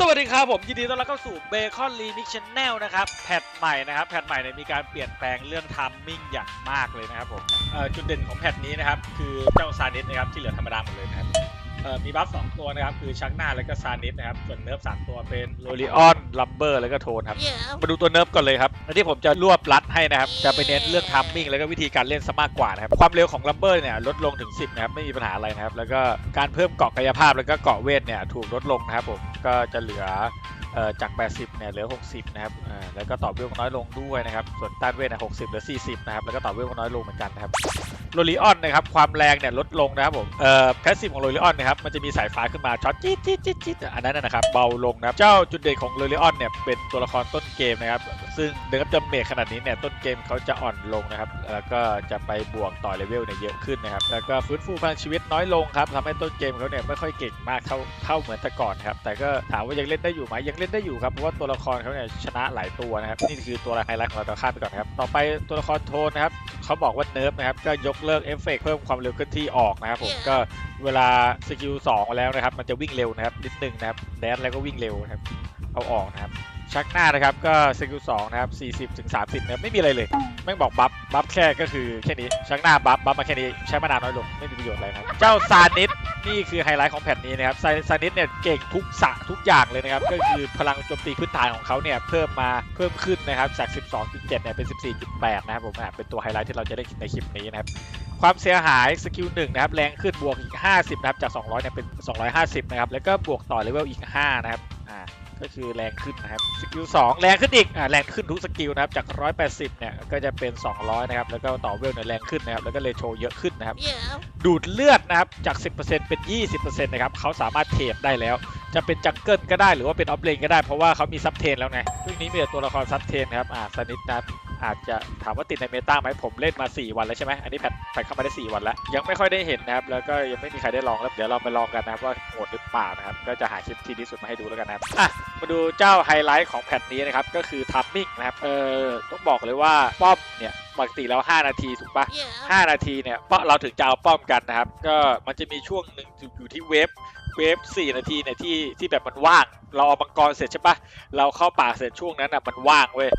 สวัสดีครับผมยินดีต้อนรับเข้าสู่เบคอนรีมิกชแนลนะครับแพทใหม่นะครับแพทใหม่เนี่ยมีการเปลี่ยนแปลงเรื่องทัมมิ่งอย่างมากเลยนะครับผมจุดเด่นของแพทนี้นะครับคือเจ้าซานิสนะครับที่เหลือธรรมดาหมดเลยนะครับ มีบัฟสองตัวนะครับ คือชักหน้าแล้วก็ซานิสนะครับ ส่วนเนิร์ฟสามตัวเป็นโรลิออนลัมเบอร์แล้วก็โทนครับ Yeah. มาดูตัวเนิร์ฟก่อนเลยครับอันที่ผมจะรวบรัดให้นะครับ จะไปเน้นเรื่องทัมมิ่งแล้วก็วิธีการเล่นซะมากกว่านะครับ ความเร็วของลัมเบอร์เนี่ยลดลงถึง 10 นะครับ ไม่มีปัญหาอะไรนะครับ แล้วก็การเพิ่มเกาะกายภาพแล้วก็เกาะเวทเนี่ยถูกลดลงนะครับผม ก็จะเหลือเอ่อจาก 80 เนี่ยเหลือ 60 นะครับแล้วก็ต่อเวลน้อยลงด้วยนะครับ ส่วนต้านเวทเนี่ย60 เหลือ 40 นะครับ แล้วก็ต่อเวลน้อยลงเหมือนกันนะครับโรลิออนนะครับ ความแรงเนี่ยลดลงนะครับผม เอ่อแพสซีฟของโรลิออนนะครับ มันจะมีสายฟ้าขึ้นมาช็อตจี๊ดจี๊ดจี๊ดจี๊ดอันนั้นนะนะครับ เบาลงนะครับ เจ้าจุดเด่นของโรลิออนเนี่ย เป็นตัวละครต้นเกมนะครับ ซึ่งเดิมจำเมจขนาดนี้เนี่ยต้นเกมเขาจะอ่อนลงนะครับ แล้วก็จะไปบวกต่อเลเวลเนี่ยเยอะขึ้นนะครับ แล้วก็ฟื้นฟูพลังชีวิตน้อยลงครับทำให้ต้นเกมเขาเนี่ยไม่ค่อยเก่งมากเท่าเท่าเหมือนแต่ก่อนครับ แต่ก็ถามว่ายังเล่นได้อยู่ไหมยังเล่นได้อยู่ครับ เพราะว่าตัวละครเขาเนี่ยชนะหลายตัวนะครับ นี่คือตัวไฮไลท์ของเราต่อข้ามไปก่อนครับ ต่อไปตัวละครโทนนะครับเขาบอกว่าเนิร์ฟนะครับ ก็ยกเลิกเอฟเฟกต์เพิ่มความเร็วเคลื่อนที่ออกนะครับผมก็เวลาสกิล2แล้วนะครับ มันจะวิ่งเร็วนะครับนิดนึงนะครับแดนแล้วก็วิ่งเร็วนะครับเอาออกนะครับ ชักหน้านะครับก็สกิล2นะครับ 40ถึง30นะครับไม่มีอะไรเลยแม่งบอกบัฟบัฟแค่ก็คือแค่นี้ชักหน้าบัฟบัฟมาแค่นี้ใช้มานานน้อยลงไม่มีประโยชน์อะไรนะครับเจ้าซานิสนี่คือไฮไลท์ของแผ่นนี้นะครับซาานิสเนี่ยเก่งทุกสะทุกอย่างเลยนะครับก็คือพลังโจมตีพื้นฐานของเขาเนี่ยเพิ่มมาเพิ่มขึ้นนะครับจาก 12.7เนี่ยเป็น 14.8 นะครับผมอะเป็นตัวไฮไลท์ที่เราจะได้ในคลิปนี้นะครับความเสียหายสกิล1นะครับแรงขึ้นบวกอีก 50 นะครับจาก 200 เนี่ยเป็น 250 นะครับ แล้วก็บวกต่อเลเวลอีก 5 นะครับ ก็คือแรงขึ้นนะครับสกิล2แรงขึ้นอีกอ่าแรงขึ้นทุกสกิลนะครับจาก 180 เนี่ยก็จะเป็น 200 นะครับแล้วก็ต่อเวลเนี่ยแรงขึ้นนะครับแล้วก็เลโชเยอะขึ้นนะครับ Yeah. ดูดเลือดนะครับจาก 10%เป็น 20%นะครับเขาสามารถเทรดได้แล้ว จะเป็นจังเกิลก็ได้หรือว่าเป็นออฟเลนก็ได้เพราะว่าเขามีซับเทนแล้วไงช่วงนี้มีแต่ตัวละครซับเทนครับอ่าสนิทนะครับ อาจจะถามว่าติดในเมตาไหมผมเล่นมา 4 วันแล้วใช่ไหมอันนี้แพทแพทเข้ามาได้ 4 วันแล้ว ยังไม่ค่อยได้เห็นนะครับ แล้วก็ยังไม่มีใครได้ลองแล้วเดี๋ยวเราไปลองกันนะครับว่าโหดหรือเปล่านะครับ ก็จะหาคลิปที่ดีสุดมาให้ดูแล้วกันนะครับอะมาดูเจ้าไฮไลท์ของแพทนี้นะครับก็คือทัมมิ่งนะครับเออต้องบอกเลยว่าป้อมเนี่ยปกติแล้ว 5 นาทีถูกปะ Yeah. 5 นาทีเนี่ยเปาะเราถึงจะเอาป้อมกันนะครับ ก็มันจะมีช่วงหนึ่งอยู่ที่เวฟเวฟ4นาทีเนี่ยที่ที่แบบมันว่าง เราเอามังกรเสร็จใช่ปะเราเข้าป่าเสร็จช่วงนั้นอะมันว่างเว้ย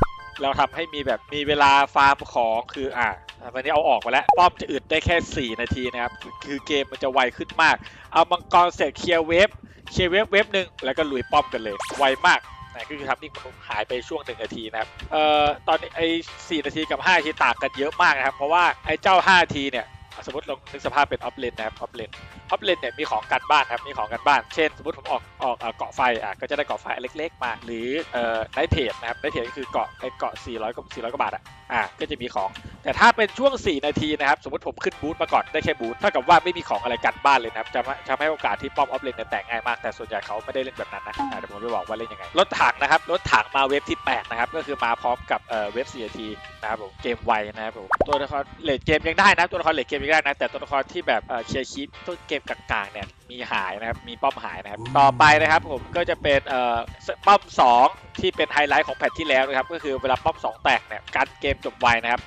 เราทำให้มีแบบมีเวลาฟาร์มของคืออะตอนนี้เอาออกมาแล้ว ป้อมจะอึดได้แค่ 4 นาทีนะครับ คือเกมมันจะไวขึ้นมาก เอามังกรเสร็จเคลียร์เวฟเคลียร์เวฟเวฟหนึ่งแล้วก็ลุยป้อมกันเลย ไวมากนะคือทำนี่มันหายไปช่วงหนึ่งนาทีนะครับ เอ่อตอนนี้ไอ้4นาทีกับ5นาทีต่างกันเยอะมากนะครับ เพราะว่าไอ้เจ้า 5 นาทีเนี่ย สมมติลองนึกสภาพเป็นออฟเลนนะครับออฟเลน ออฟเลนเนี่ยมีของกันบ้านครับมีของกันบ้าน เช่น สมมติผมออกออกเกาะไฟอะก็จะได้เกาะไฟเล็ก ๆ มา หรือเอ่อไนเทดนะครับไนเทรดก็คือเกาะไอเกาะ 400กับ400กว่าบาทอะอะก็จะมีของ แต่ถ้าเป็นช่วง 4 นาทีนะครับ สมมติผมขึ้นบูธมาก่อนได้แค่บูธเท่ากับว่าไม่มีของอะไรกันบ้านเลยนะครับจะทำให้โอกาสที่ป้อมออฟเลนเนี่ยแตกง่ายมาก แต่ส่วนใหญ่เขาไม่ได้เล่นแบบนั้นนะอะเดี๋ยวผมจะบอกว่าเล่นยังไงรถถังนะครับรถถังมาเวฟที่แปดนะครับก็คือมาพร้อมกับเอ่อเวฟ4นาทีนะครับผมเกมไวนะครับผมตัวละครเลดเกมยังได้นะตัวละครเลดเกมยังได้นะแต่ตัวละครที่แบบเอ่อเคลียร์คีปต้นเกมกลางๆเนี่ยมีหายนะครับมีป้อมหายนะครับต่อไปนะครับผมก็จะเป็นเอ่อป้อม 2 ที่เป็นไฮไลท์ของแพทที่แล้วนะครับก็คือเวลาป้อม 2 แตกเนี่ยการเกมจบไวนะครับ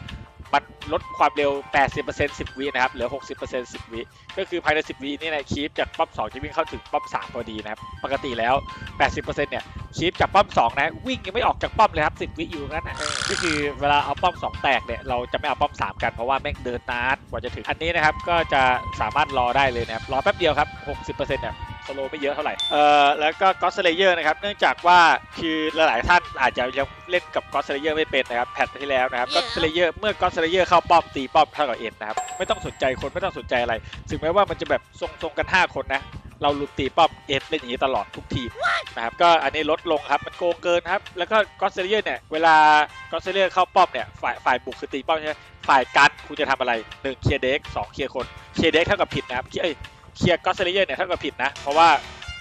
มันลดความเร็ว 80% 10 วินะครับ เหลือ 60% 10 วิ ก็คือภายใน 10 วินี่นะคีปจากป้อม 2 จะวิ่งเข้าถึงป้อม 3 พอดีนะครับ ปกติแล้ว 80%เนี่ยคีปจากป้อม 2 นะ วิ่งยังไม่ออกจากป้อมเลยครับ 10 วิอยู่งั้นนะก็คือเวลาเอาป้อม 2 แตกเนี่ย เราจะไม่เอาป้อม 3 กันเพราะว่าแม่งเดินนานกว่าจะถึง อันนี้นะครับ ก็จะสามารถรอได้เลยนะครับ รอแป๊บเดียวครับ 60%เนี่ย สโลไม่เยอะเท่าไหร่เอ่อแล้วก็ก็ s เลเยอร์นะครับเนื่องจากว่าคือหลายๆท่านอาจจะยังเล่นกับก็ s เลเยอร์ไม่เป็นนะครับแพทที่แล้วนะครับก็ s เลเยอร์เมื่อก็ s เลเยอร์เข้าป้อมตีป้อมเท่ากับเอ็นนะครับไม่ต้องสนใจคนไม่ต้องสนใจอะไรถึงแม้ว่ามันจะแบบทรงๆกัน 5 คนนะเราลุมตีป้อมเอ็นเล่นอย่างนี้ตลอดทุกทีมนะครับก็อันนี้ลดลงครับมันโกงเกินครับ แล้วก็ก็เซเลียเนี่ยเวลาก็เซเลียเข้าป้อมเนี่ยฝ่ายฝ่ายบุกคือตีป้อมใช่ไหมฝ่ายกันคุณจะทำอะไรหนึ่งเคลียร์เด็กสองเคลียร์คนเคลียร์เด็กเท่ากับผิดนะครับเคลียร์เอ้ย เคลียร์ก็เซเลียเนี่ยเท่ากับผิดนะ เพราะว่า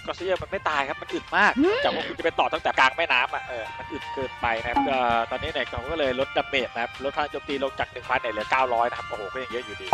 ก็เซเลียมันไม่ตายครับมันอึดมาก จากว่าคุณจะไปต่อตั้งแต่กลางแม่น้ำอะเออมันอึดเกินไปนะครับก็ตอนนี้เนี่ยเขาก็เลยลดดาเมจนะครับลดพลังโจมตีลงจาก1,000เนี่ยเหลือ 900 นะครับโอ้โหก็ยังเยอะอยู่ดี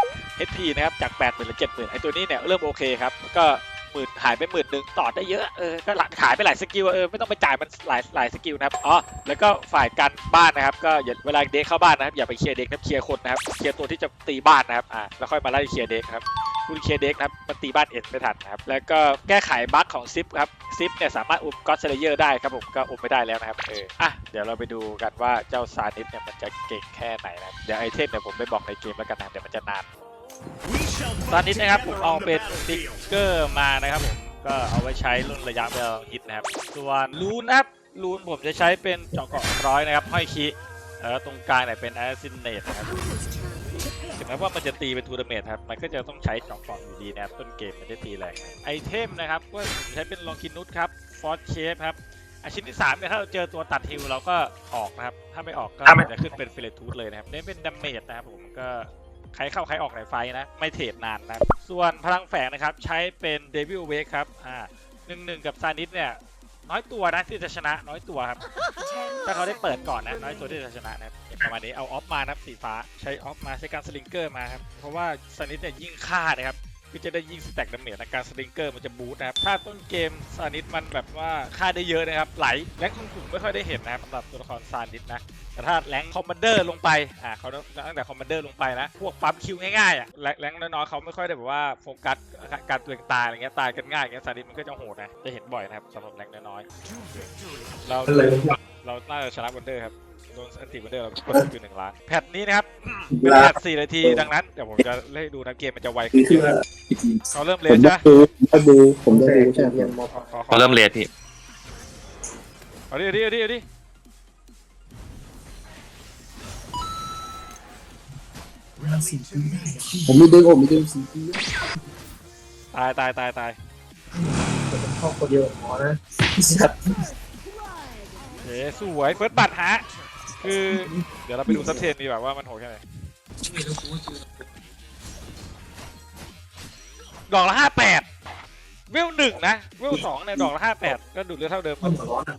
HP นะครับจาก 8 0 0 0 0หรือ70,000ไอ้ตัวนี้เนี่ยเริ่มโอเคครับก็หมื่นหายไปหมื่นหนึ่งต่อได้เยอะเออก็หลักขายไปหลายสกิลอะเออไม่ต้องไปจ่ายมันหลายหลายสกิลนะครับอ๋อแล้วก็ฝ่ายการบ้านนะครับก็อย่าเวลาเด็กเข้าบ้านนะครับอย่าไปเคลียร์เด็กนะครับเคลียร์คนนะครับเคลียร์ตัวที่จะตีบ้านนะครับอ่าแล้วค่อยมาไล่เคลียร์เด็กครับ คุณเคเด็กครับมันตีบ้านเอ็ดไม่ทันนะครับ แล้วก็แก้ไขบั๊กของซิปครับซิปเนี่ยสามารถอุบก็อตเซเลเยอร์ได้ครับผมก็อุบไม่ได้แล้วนะครับเอออะเดี๋ยวเราไปดูกันว่าเจ้าซานิสเนี่ยมันจะเก่งแค่ไหนนะเดี๋ยวไอเทมเนี่ยผมไม่บอกในเกมแล้วกันนะเดี๋ยวมันจะนานตอนนี้นะครับผมเอาเป็นติ๊กเกอร์มานะครับผมก็เอาไว้ใช้รุ่นระยะเวลาฮิตนะครับ ส่วนรูนนะครับรูนผมจะใช้เป็นเจาะเกาะร้อยนะครับห้อยคีแล้วตรงกลางเนี่ยเป็นแอสซินเนตนะครับ แม้ว่ามันจะตีเป็นทูร์นาเมนต์ครับ มันก็จะต้องใช้เจาะเกาะอยู่ดีนะครับต้นเกมมันจะตีแรงไอเทมนะครับก็ผมใช้เป็นลองคินุสครับฟอสเชฟครับอาชิ้นที่3เนี่ยถ้าเราเจอตัวตัดฮิลเราก็ออกนะครับ ถ้าไม่ออกก็จะขึ้นเป็นฟิเลทูธเลยนะครับเน้นเป็นดาเมจนะครับผมก็ใครเข้าใครออกในไฟนะ ไม่เทรดนานนะครับส่วนพลังแฝงนะครับใช้เป็นเดวิลเวกครับอ่าหนึ่งหนึ่งกับซานิสเนี่ยน้อยตัวนะที่จะชนะน้อยตัวครับ ถ้าเขาได้เปิดก่อนนะน้อยตัวที่จะชนะนะครับอย่าง ประมาณนี้เอาออฟมานะครับสีฟ้าใช้ออฟมาใช้การสลิงเกอร์มาครับเพราะว่าซานิสเนี่ยยิ่งฆ่านะครับก็จะได้ยิ่งสแต็กดาเมจนะการสลิงเกอร์มันจะบูสต์นะครับถ้าต้นเกมซานิสมันแบบว่าฆ่าได้เยอะนะครับไหลแรงสูงๆไม่ค่อยได้เห็นนะครับสำหรับตัวละครซานิสนะแต่ถ้าแรงคอมมานเดอร์ลงไปอ่าเขาตั้งแต่คอมมานเดอร์ลงไปนะพวกปั๊มคิวง่ายๆอะแรงแรงน้อยๆเขาไม่ค่อยได้แบบว่าโฟกัสการตัวเองตายอะไรเงี้ยตายกันง่ายอย่างเงี้ยซาดิสมันก็จะโหดนะจะเห็นบ่อยนะครับสำหรับแรงน้อยๆเราเราน่าจะชนะวันเดอร์ครับ โดนอันติวันเดอร์เรากดอยู่หนึ่งล้านแพทนี้นะครับเป็นแพทสี่นาทีดังนั้นเดี๋ยวผมจะเล่นให้ดูนะเกมมันจะไวขึ้นเยอะเขาเริ่มเลผมนได้ใช่ไหมดูผมได้ดูผมได้ดูใช่ไหมขอขอขอเขาเริ่มเลทพี่เอาดิเอาดิเอาดิเอาดิผมมีดึงผมมีดึงสีปีตายตายตายตายเข้าคนเดียวพอนะสัตว์เฮ้สวยเฟิร์สบัตฮะ คือเดี๋ยวเราไปดูซับเทนดีกว่าว่ามันโหดแค่ไหนดอกละห้าแปดเวลหนึ่งนะ เวลสองเนี่ยดอกละห้าแปดก็ดูดเลือดเท่าเดิมมันร้อนอะ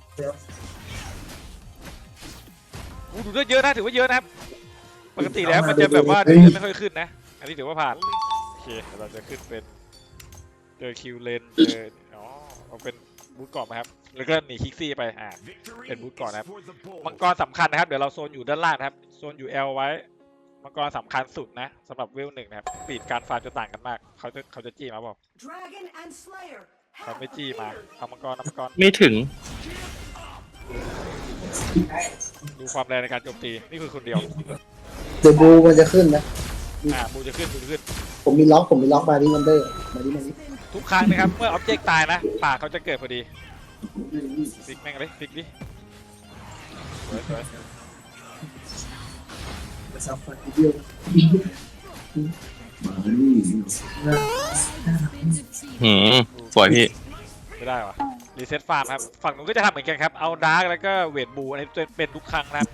อู้ดูดเลือดเยอะนะถือว่าเยอะนะครับ ปกติแล้วมันจะแบบว่าดูดเลือดไม่ค่อยขึ้นนะ อันนี้ถือว่าผ่าน โอเคเราจะขึ้นเป็นเจอคิวเลนเจออ๋อเอาเป็นบูทก่อนนะครับ แล้วก็หนีคิกซี่ไปอ่าเป็นบูทก่อนนะครับมังกรสำคัญนะครับ เดี๋ยวเราโซนอยู่ด้านล่างนะครับโซนอยู่ L ไว้มังกรสำคัญสุดนะสำหรับเวลหนึ่งนะครับปีดการฟาร์มจะต่างกันมากเขาจะเขาจะจี้มาบอก Dragon and Slayer เขาไม่จี้มาเอามังกรเอามังกรไม่ถึง ดูความแรงในการโจมตีนี่คือคนเดียวเดบูมันจะขึ้นนะ อ่าบูจะขึ้นบูจะขึ้น ผมมีล็อกผมมีล็อกมาดิมันเดอร์มาดิมาดิทุกครั้งนะครับ เมื่อออบเจกต์ตายนะป่าเขาจะเกิดพอดี ฟิกแม่งเลยฟิกดิสวยสวยสับฟันทีเดียวหืมสวยพี่ ไม่ได้วะรีเซ็ตฟาร์มครับ ฝั่งนู้นก็จะทำเหมือนกันครับ เอาดาร์กแล้วก็เวทบู อันนี้เป็นทุกครั้งนะครับ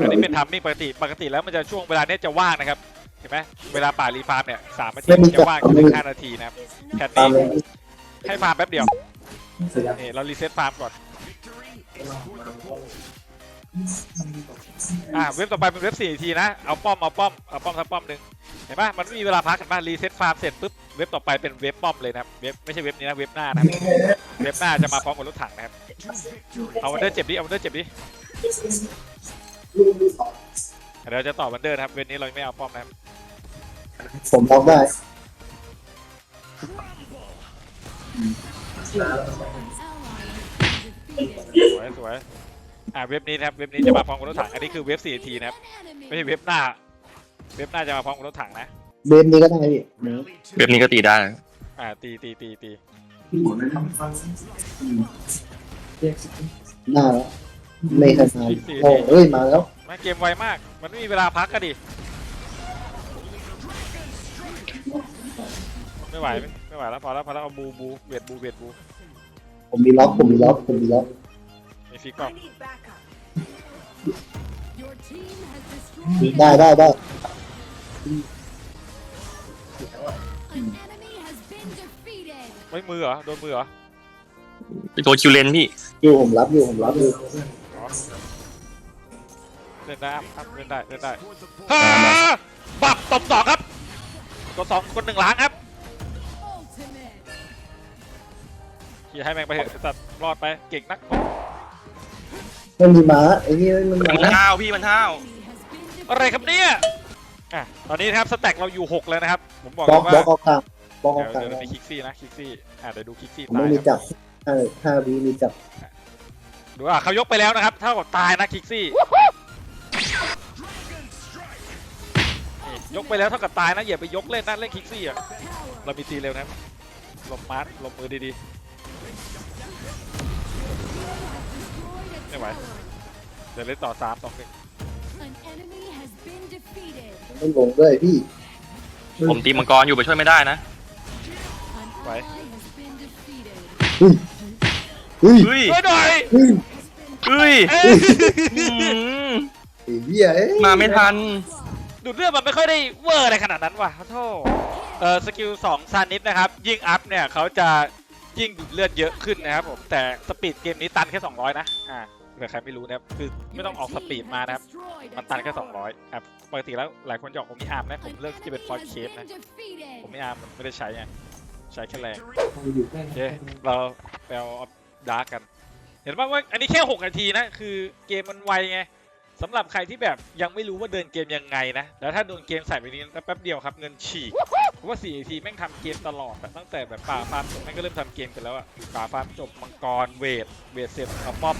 อันนี้เป็นทัมมิ่งปกติ ปกติแล้วมันจะช่วงเวลาเนี้ยจะว่างนะครับ เห็นไหมเวลาป่ารีฟาร์มเนี่ยสามนาทีมันจะว่างแค่หนึ่งห้านาทีนะครับแค่ตามนี้เลยให้ฟาร์มแป๊บเดียว เสร็จแล้วนี่เรารีเซ็ตฟาร์มก่อน อ่าเว็บต่อไปเป็นเว็บสี่นาทีนะ เอาป้อมเอาป้อมเอาป้อมสักป้อมหนึ่งเห็นปะมันไม่มีเวลาพักเห็นปะรีเซ็ตฟาร์มเสร็จปุ๊บเว็บต่อไปเป็นเว็บป้อมเลยนะครับเว็บไม่ใช่เว็บนี้นะเว็บหน้านะครับเว็บหน้าจะมาพร้อมกับรถถังนะครับเอาวันเดอร์เจ็บดิเอาวันเดอร์เจ็บดิเดี๋ยวจะต่อวันเดอร์นะครับเว็บนี้เราไม่เอาป้อมนะครับผมล็อกได้ สวยสวยอ่าเว็บนี้นะครับเว็บนี้จะมาพร้อมกับรถถังอันนี้คือเว็บสี่นาทีนะครับไม่ใช่เว็บหน้า เว็บหน้าจะมาพร้อมกับรถถังนะเบนนี้ก็ได้พี่เว็บนี้ก็ตีได้ อ่าตีตีตีตีหน้าแล้วไม่เคยมาโอ้เอ้ยมาแล้วแม่งเกมไวมาก มันไม่มีเวลาพักก็ดิไม่ไหว ไม่ไม่ไหวแล้วพอแล้วพอแล้วเอาบูบูเวทบูเวทบูผมมีล็อกผมมีล็อกผมมีล็อกมีฟิกก่อน I need backup. ได้ได้ได้ไม่มือเหรอ โดนมือเหรอเป็นตัวคิวเลนพี่อยู่ผมรับอยู่ผมรับอยู่อ๋อเล่นได้ครับเล่นได้เล่นได้ฮ่าบับตบสองครับตัวสองคนหนึ่งล้างครับ ขี่ให้แม่งไปเถอะตัดรอดไปเก่งนักไม่มีม้าไอ้นี่มันมันม้า ห้าวพี่มันห้าวอะไรครับเนี่ยอะตอนนี้นะครับสแต็กเราอยู่6แล้วนะครับ ผมบอกบเลล็อกยว่าบล็อกเอากลางป้องเดี๋ยวกันเดี๋ยวมีคิกซี่นะคิกซี่อะเดี๋ยวดูคิกซี่ผมตาไม่ยมีครับจับห้าห้าวิมีจับดูอะเขายกไปแล้วนะครับเท่ากับตายนะคิกซี่นี่ยกไปแล้วเท่ากับตายนะอย่าไปยกเล่นนะเล่นคิกซี่อะเรามีตีเร็วนะครับหลบมาร์หลบมือดีๆ ไม่ไหวเดี๋ยวเล่นต่อสามสองหนึ่ง An enemy has been defeated. ไม่ลงด้วยพี่ผมตีมังกรอยู่ไปช่วยไม่ได้นะ An Right. ally has been defeated. เฮ้ยเฮ้ยช่วยหน่อยเฮ้ยเฮ้ยเอ้ยอืมไอ้เหี้ยเอ้ยมาไม่ทัน ดูดเลือดมันไม่ค่อยได้เวอร์อะไรขนาดนั้นว่ะขอโทษเออสกิลสองซานิสนะครับ ยิ่งอัพเนี่ยเขาจะยิ่งดูดเลือดเยอะขึ้นนะครับผมแต่สปีดเกมนี้ตันแค่ 200 นะอ่าเผื่อใครไม่รู้นะครับคือไม่ต้องออกสปีดมานะครับมันตันแค่200ครับปกติแล้วหลายคนจะออกผมมีอาร์มนะผมเลือกที่จะเป็นฟอร์เคสนะผมไม่อาร์มมันไม่ได้ใช้ไงใช้แค่แรงอยู่ใกล้โอเคเราไปเอาดาร์กกัน เห็นป่ะว่าอันนี้แค่ 6 นาทีนะ คือเกมมันไวไงสำหรับใครที่แบบยังไม่รู้ว่าเดินเกมยังไงนะ แล้วถ้าโดนเกมใส่ไปนี้แป๊บเดียวครับเงินฉีกเพราะว่า4นาทีแม่งทำเกมตลอดอะตั้งแต่แบบป่าฟาร์มจบแม่งก็เริ่มทำเกมกันแล้วอะป่าฟาร์มจบมังกรเวทเวทเสร็จเอาป้อม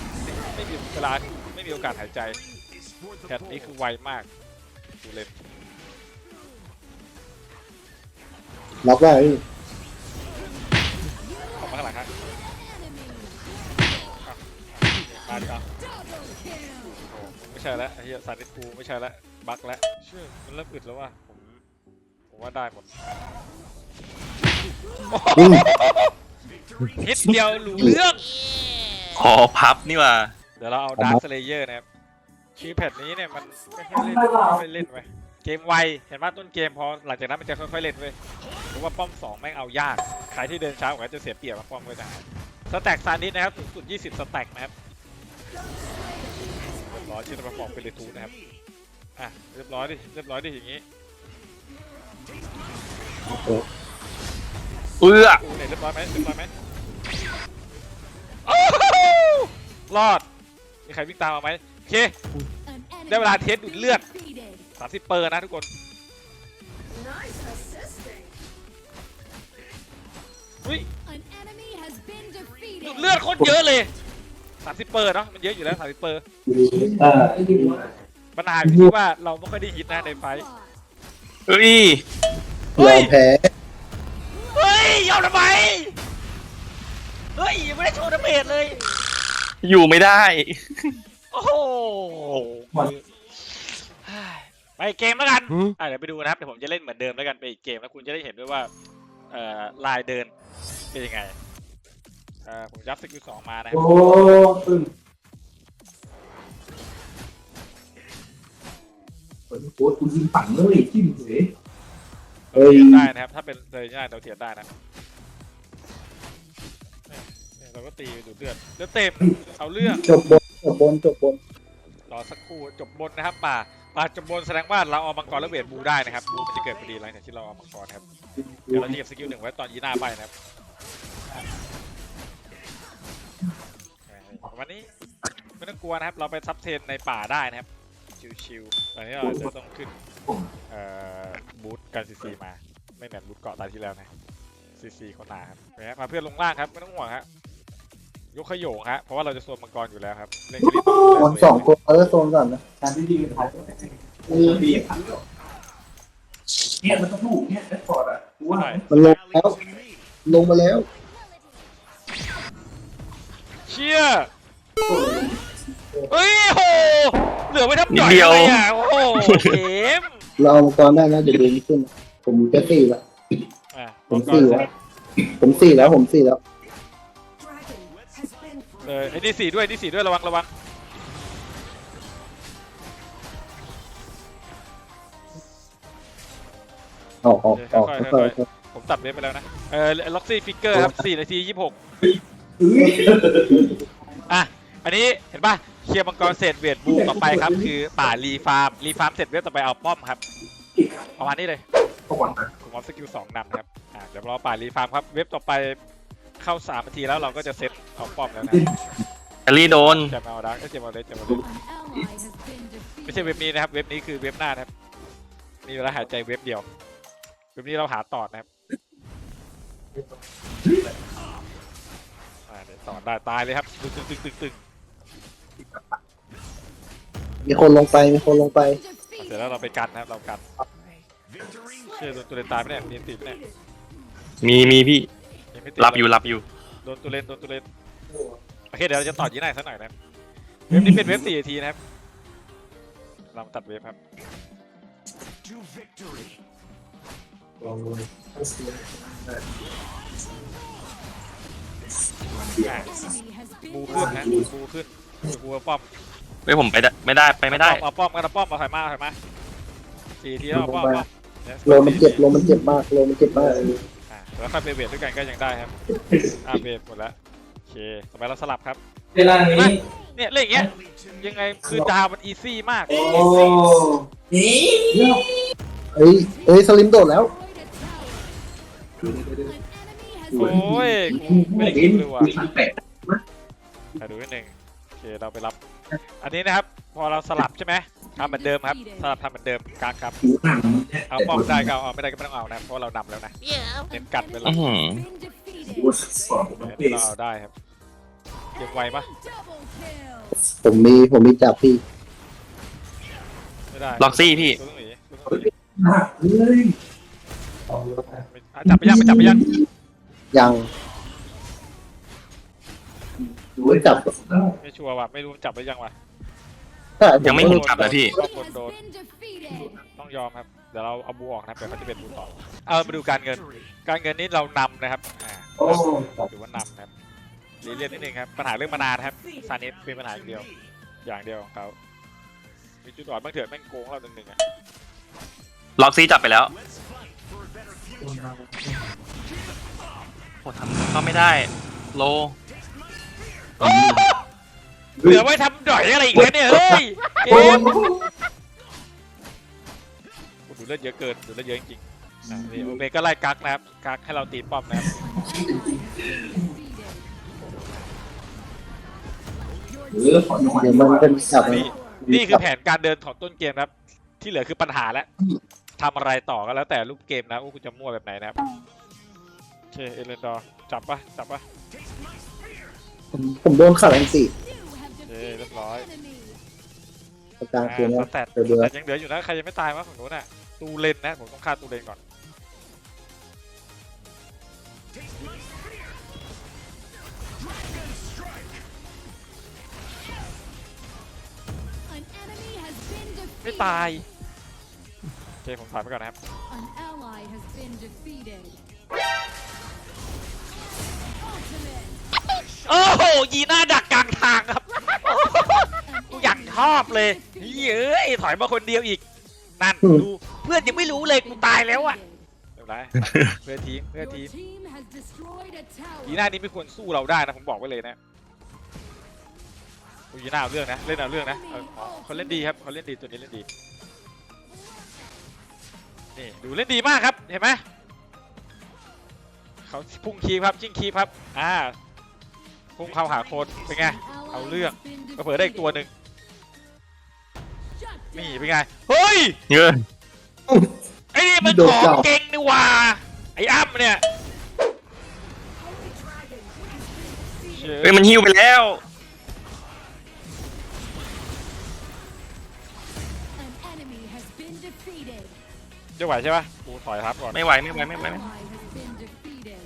ไม่ไม่มีเวลาไม่มีโอกาสหายใจแพทนี้คือไวมากดูเลยล็อกได้พี่ออกมาข้างหลังครับมาดิครับไม่ใช่แล้วไอ้เหี้ยสาริสกูไม่ใช่แล้วบั๊กแล้วเชื่อมันเริ่มอึดแล้วว่ะผมผมว่าได้หมดอืมนิดเดียวรู้เรื่อง ขอพับนี่ว่า เดี๋ยวเราเอาดาร์ s สเลเยอร์นะครับคือแพทนี้เนี่ยมันไม่ค่อยเล่นไม่ค่อยเล่นไปเกมไวเห็นว่าต้นเกมพอหลังจากนั้นมันจะค่อยๆเล่นเว้ยเพราะว่าป้อมสองแม่งเอายากใครที่เดินช้ากว่าจะเสียเปรียบกับป้อมเว้ยนะสแต็กซานิสนะครับสูงสุด 20 สแต็กนะครับเรียบร้อยชื่อระบบเป็นเลทูนะครับอะเรียบร้อยดิเรียบร้อยดิอย่างงี้เอื้ออูเนี่ยเรียบร้อยไหมเรียบร้อยไหมโอ้โห รอด มีใครวิ่งตามมาไหมโอเค ได้เวลาเทสดูดเลือด 30 เปอร์นะทุกคน Nice assisting. อุ้ย An enemy has been ดูด defeated. เลือดโคตรเยอะเลย 30 เปอร์เนาะ มันเยอะอยู่แล้ว 30 เปอร์เออปัญหาอยู่ที่ว่าเราไม่ค่อยได้ฮิตนะในไฟท์เฮ้ยยอมแพ้เฮ้ยยอมทำไม เฮ้ยยังไม่ได้โชว์ดาเมจเลย อยู่ไม่ได้ โอ้โหไปอีกเกมแล้วกันอะเดี๋ยวไปดูนะครับ เดี๋ยวผมจะเล่นเหมือนเดิมแล้วกันไปอีกเกมแล้วคุณจะได้เห็นด้วยว่าเอ่อลายเดินเป็นยังไงเอ่อผมยับสกิลสองมานะครับ โอ้ตึงโอ้คุณยิงฝังเลยจิ้มเฉยเฮ้เรายเทียนได้นะครับ ถ้าเป็นเลยง่ายเราเทียนได้นะเนี่ย เนี่ยเราก็ตีดูดเลือดเลือดเต็มเอาเรื่องจบบนจบบนจบบนรอสักครู่จบบนนะครับป่าป่าจบบนแสดงว่าเราเอามังกรและเวทบูได้นะครับบูมันจะเกิดพอดีหลังจากที่เราเอามังกรครับเดี๋ยวเราจะเก็บสกิลหนึ่งไว้ตอนยีหน้าไปนะครับวันนี้ไม่ต้องกลัวนะครับ เราไปซับเทนในป่าได้นะครับ ชิวๆตอนนี้เราจะต้องขึ้นเอ่อบูทกันซีซีมา ไม่เหมือนบูทเกาะตาที่แล้วนะซีซีคนหนาครับนะพาเพื่อนลงล่างครับ ไม่ต้องห่วงครับ ยกขยโยงฮะเพราะว่าเราจะโซนมังกรอยู่แล้วครับเล่นคลิปโซนสองตัวเออโซนก่อนนะการที่ดีกันท้ายเออเนี่ยมันต้องถูกเนี่ยแอดฟอร์ดอะกูว่าหน่อยมันลงแล้วลงมาแล้วเชี่ยเฮ้ยโหเหลือไว้ทับนิจ่ดอยเดียวอะไรอะโอ้โหเกมเราเอามังกรได้นะเดี๋ยวเดินขึ้น ผมแค่สี่ละอะผมก่อสี่นแล้วผมสี่แล้วผมสี่แล้ว Dragon has been เออไอ้นี่สี่ด้วยนี่สี่ด้วยระวังระวังออกออกออกค่อยผมตัดเว็บไปแล้วนะเออล็อกซี่ฟิกเกอร์ครับสี่นาทียี่สิบหกอะอันนี้เห็นป่ะเคลียร์มังกรเสร็จเวทบูมต่อไปครับ คือป่ารีฟาร์มรีฟาร์มเสร็จเว็บต่อไปเอาป้อมครับประมาณนี้เลยก่อนนะผมเอาสกิลสองนำนะครับอะเดี๋ยวรอป่ารีฟาร์มครับเว็บต่อไป เข้าสามนาทีแล้วเราก็จะเซตเอาป้อมแล้วนะแฮร์รี่โดน จะมาเอาดักก็จะมาเอาเลสจะมาเอาเลส An ally has been ไม่ใช่ defeated. เว็บนี้นะครับ เว็บนี้คือเว็บหน้านะครับ มีเวลาหายใจเว็บเดียว เว็บนี้เราหาต่อนะครับอ่าเดี๋ยวสอนได้ตายเลยครับตึงตึงตึงตึงตึงมีคนลงไป มีคนลงไป Defeated. เสร็จแล้วเราไปกันนะครับ เรากันเชื่อโดนตัวเลนตายไหมเนี่ยมีอันติไหมเนี่ยมีมีพี่ยัง ไม่ติดรับอยู่รับอยู่โดนตัวเลนโดนตัวเลนโอเคเดี๋ยวเราจะต่อยีน่าสักหน่อยนะครับเว็บนี้เป็นเว็บสี่นาทีนะครับเราตัดเว็บครับลองเลยอ่า Enemy has been บูขึ้นนะบูขึ้นบูเอาป้อมเฮ้ยผมไปได้ไม่ได้ไปไม่ได้เอาป้อมกันเอาป้อมเอาถอยมาเอาถอยมาสี่ทีแล้วเอาป้อมเอาป้อมเนี่ยโลมันเจ็บโลมันเจ็บมากโลมันเจ็บมากอ่า แล้วค่อยไปเวทด้วยกันก็ยังได้ครับอ่าเวทหมดแล้วโอเคต่อไปเราสลับครับ เวลานี้ เนี่ยเล่นอย่างเงี้ยยังไงคือดาวมันอีซี่มาก โอ้นี่เอ้ยเอ้ยสลิมโดดแล้ว destroyed a tower. An enemy has โอ้ยกูไม่ได้เห็คินดเลยว่ะมีสังแปดอะดูนิดหนึ่งโอเคเราไปรับ อันนี้นะครับ พอเราสลับใช่ไหม ทำเหมือนเดิมครับสลับทำเหมือนเดิมกลางครับผิวหนังเอาป้อมได้ก็เอาเอาไม่ได้ก็ไม่ต้องเอานะ เพราะเรานำแล้วนะ เน้นกันเป็นหลัอื้กอหือ been defeated. โอ้สองมันเปเราเอาได้ครับเกมไวปะ Double kill. ผมมีผมมีจับพี่ ไม่ได้ล็อกซี่พี่ตัวต้องหนีตัวต้องหนีหนักเลยไม่อะจับไปยังไม่จับไปยังยังดูไว้จับได้ไม่ชัวร์ว่ะไม่รู้จับไปยังว่ะใช่ ยังไม่เห็นจับเลยพี่ คน Has โดน been defeated. ต้องยอมครับ เดี๋ยวเราเอาบูออกนะครับเดี๋ยวเขาจะเป็นบูต่อ เอามาดูการเงิน การเงินนี่เรานำนะครับอ่าโอ้ถือว่านำนะครับเรียนเรียนนิดนึงครับ ปัญหาเรื่องมานานครับ ซานิสเป็นปัญหาอย่างเดียว อย่างเดียวของเขามีจุดอ่อนบ้างเถอะแม่งโกงเราหนึ่งหนึ่งอะล็อกซี่จับไปแล้วโอ้ทำเข้าไม่ได้ โล เหลือไว้ทำดอยอะไรอีกแล้วเนี่ยเฮ้ยเกมโอ้ดูเลือดเยอะเกินดูเลือดเยอะจริงๆอะนี่โอเมก็ไล่กักนะครับกักให้เราตีป้อมนะครับหรือขอหน่อยเดี๋ยวมันเป็นจับนี่นี่คือแผนการเดินของต้นเกมนะครับ ที่เหลือคือปัญหาแล้วทำอะไรต่อก็แล้วแต่รูปเกมนะว่าคุณจะมั่วแบบไหนนะครับโอเคเอเลนดอร์จับปะจับปะผมผมโดนขาดแรงสี่ You have Okay, defeated that's right. an enemy. กลางอ่าเกมแล้วสแตทเดี๋ยวเดี๋ยวแต่ยังเหลืออยู่นะ ใครยังไม่ตายวะของหนูน่ะ ตูเลนนะ ผมต้องฆ่าตูเลนก่อน An enemy has been ไม่ defeated. ตาย โอเค ผมถอยไปก่อนนะครับ An ally has been defeated. Ultimate. โอ้โหยีหน้า ชอบเลย has เฮ้ย defeated. ถอยมาคนเดียวอีก นั่นดูเพื่อนยังไม่รู้เลยกูตายแล้วอะเดี๋ยวไรเพื่อนทีมเพื่อน Your ทีม team has destroyed a ยี tower. หน้านี้ไม่ควรสู้เราได้นะผมบอกไว้เลยนะดูยีหน้าเอาเรื่องนะเล่นเอาเรื่องนะเออเขาเล่นดีครับเขาเล่นดีตัวนี้เล่นดีนี่ดูเล่นดีมากครับเห็นไหมเขาพุ่งคีบครับชิงคีบครับอ่าพุ่งเข้าหาโคนเป็นไง An ally เอาเรื่อง has been เผื่อได้อีกตัวหนึ่ง Shut นี่ down. เป็นไง เฮ้ย เงยไอ้นี่มันของเก่งนี่หว่า ไอ้อ้ำเนี่ยเชื่อเฮ้ยมันหิ้วไปแล้ว An enemy has been defeated. จะไหวใช่ปะกูถอยทับก่อนไม่ไหวไม่ไหวไม่ไหว An ไม่ ally has been defeated.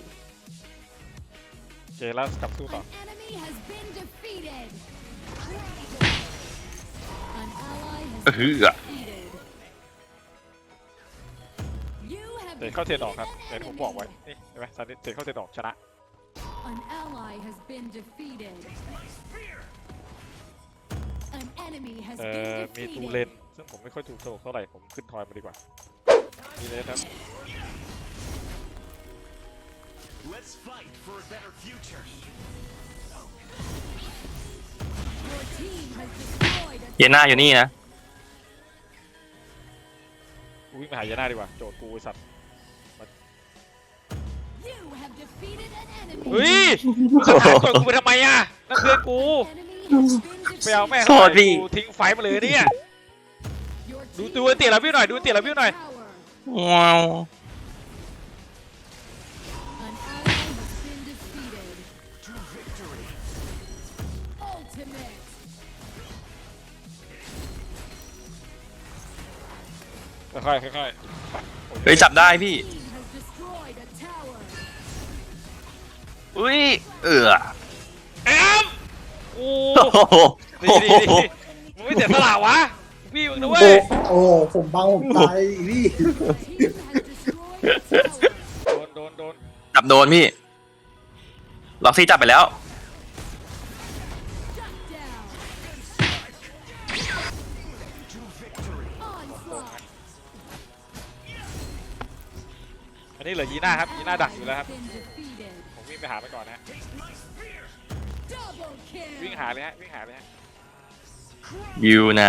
เจแล้วกลับสู้ต่อ An enemy has been defeated. เออ been อะ defeated. You have เจเข้าเทนออกครับ defeated เดี๋ยว an ผมบอกไว้ enemy. นี่เห็นไหมซันนี่เจเข้าเทนออกชนะ An ally has been defeated. An enemy has เอ่อ been มีตูเลน defeated. ซึ่งผมไม่ค่อยถูกโฉลกเท่าไหร่ผมขึ้นทอยมาดีกว่านี่เลยครับ Let's fight for a better future. Your team has destroyed a เยน่าอยู่นี่นะ กูวิ่งไปหายาน่าดีกว่า โจทกูสัตว์ You เฮ้ยงจายกูไปทำไมอะนักเพื่อนกู Enemy ไปเอาแม่ขอดีกูทิ้งไฟมาเลยเนี่ยดูตัวเตี๋ยละวิวหน่อยดูเตี๋ยละวิวหน่อยแหว้าว An ค่อยๆค่อยเฮ้ยจับได้พี่ Team has destroyed a tower. อุ้ย เอือๆแอมโอ้โอ้โหดีดีดีมึงไม่เสียสละวะพี่มึงนะเว้โอ้ยโอ้ผมบังผมตายพี่ Your team has destroyed a tower. โดนโดนโดนจับโดนพี่ ล็อกซี่จับไปแล้ว อันนี้เหลือยีน่าครับยีน่าดักอยู่แล้วครับ Been defeated. ผมวิ่งไปหาไปก่อนนะ Double kill. วิ่งหาเลยฮะวิ่งหาเลยฮะอยู่ไหน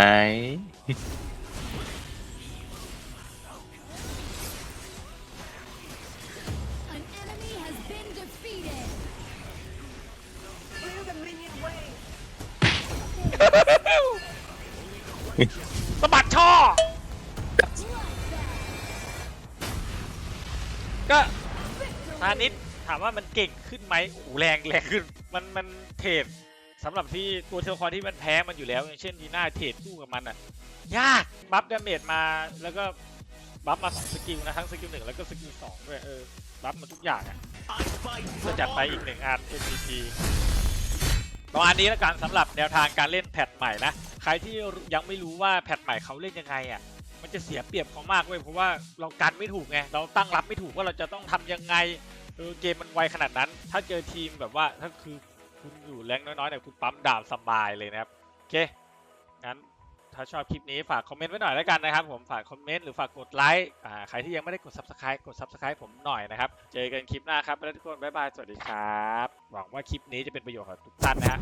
An enemy has been defeated. Clear the minion way. สะบัดช่อ ก็ทานิดถามว่ามันเก่งขึ้นไหมโอ้โหแรงแรงขึ้น มันมันเทรดสำหรับที่ตัวเทลคอนที่มันแพ้มันอยู่แล้ว อย่างเช่นดีน่าเทรดสู้กับมันอะ ยากบัฟดาเมจมาแล้วก็บัฟมาสองสกิลนะทั้งสกิลหนึ่งแล้วก็สกิลสองด้วยเออบัฟมาทุกอย่างอะจะจัดไปอีกหนึ่งอัน MVP ประมาณนี้แล้วกันสำหรับแนวทางการเล่นแพทใหม่นะ ใครที่ยังไม่รู้ว่าแพทใหม่เขาเล่นยังไงอะ มันจะเสียเปรียบเขามากเว้ยเพราะว่าเรากันไม่ถูกไงเราตั้งรับไม่ถูกว่าเราจะต้องทำยังไงเออเกมมันไวขนาดนั้น ถ้าเจอทีมแบบว่าถ้าคือคุณอยู่แรงน้อยๆเนี่ยคุณปั๊มดาบสบายเลยนะครับโอเคงั้นถ้าชอบคลิปนี้ฝากคอมเมนต์ไว้หน่อยแล้วกันนะครับผมฝากคอมเมนต์หรือฝากกดไลค์อ่าใครที่ยังไม่ได้กด subscribe กด subscribe ผมหน่อยนะครับ เจอกันคลิปหน้าครับแล้วทุกคนบ๊ายบายสวัสดีครับหวังว่าคลิปนี้จะเป็นประโยชน์กับทุกท่านนะฮะ